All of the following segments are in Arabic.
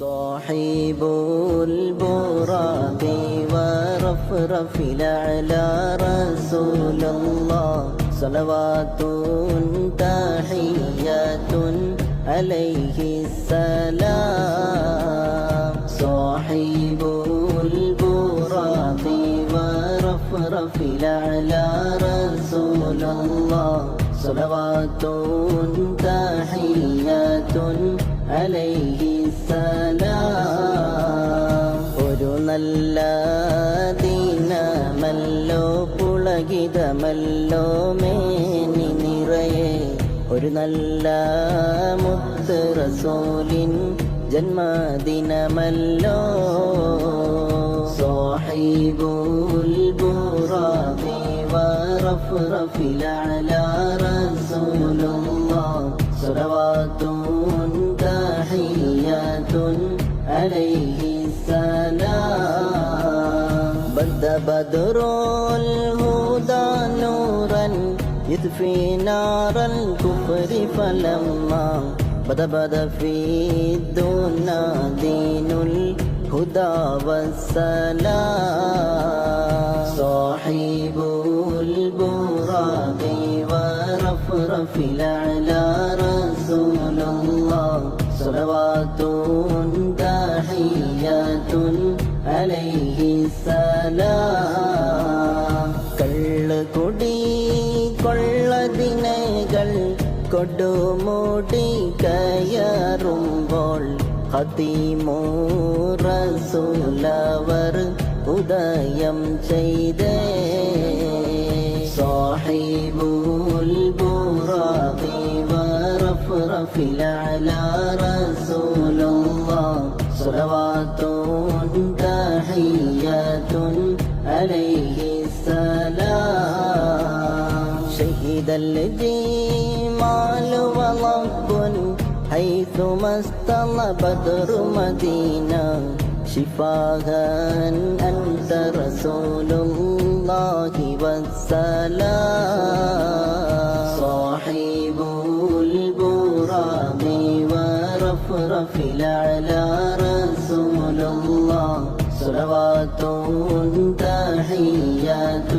صاحب البراق ورفرف الأعلى رسول الله. صلوات تحيات عليه السلام. صاحب البراق ورفرف الأعلى رسول الله. صلوات تحيات عليه ദീനമല്ലോ പുളകിതമല്ലോ മേനി നിറയെ. ഒരു നല്ല മുത്ത് റസൂലിൻ ജന്മദിനമല്ലോ. സോഹൈബുൽ ബുറാഖി വറഫ്റഫിലഅല റസൂലുള്ളാഹ്. സ്വലവാത്തുൻ തഹിയ്യാത്തുൻ അലൈഹി بدر الهدى نورا يطفي نار الكفر فلما بدا بدا في الدنا دين الهدى والسلام. صاحب البراق ورفرف الأعلى தலா கள்ளகுடி கொள்ள தினைகள் கொடுமூடி கயருங்கோள் ஹதீமோர சுலவர் உதயம் செய்தே. சாஹிபுல் புராதி வரஃப்ரஃபில் அலா ரசூலுல்லாஹ். صلوات تحية عليه السلام. شهد الجمال ولب حيثما استل بدر مدينة. شفاها أنت رسول الله والسلام. صاحب البراق ورفرف الله صلوات تحيات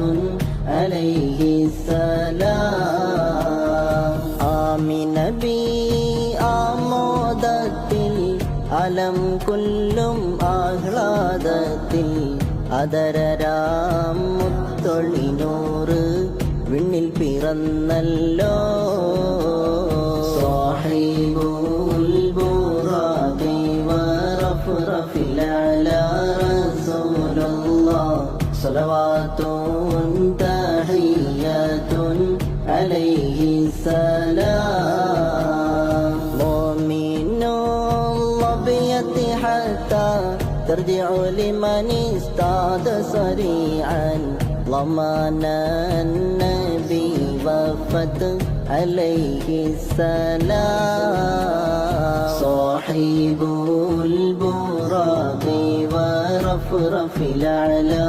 عليه السلام آمين بي ആമോദത്തിൽ അലം കൊല്ലും ആഹ്ലാദത്തിൽ അതരരാം മുത്തൊളിനൂറ് വിണ്ണിൽ പിറന്നല്ലോ على رسول الله. صلوات تحيات عليه السلام. مؤمن الأبيض حتى ترجع لمن استعد سريعا. ضمان النبي وفت عليه السلام. صاحب البر البراق ورفرف الأعلى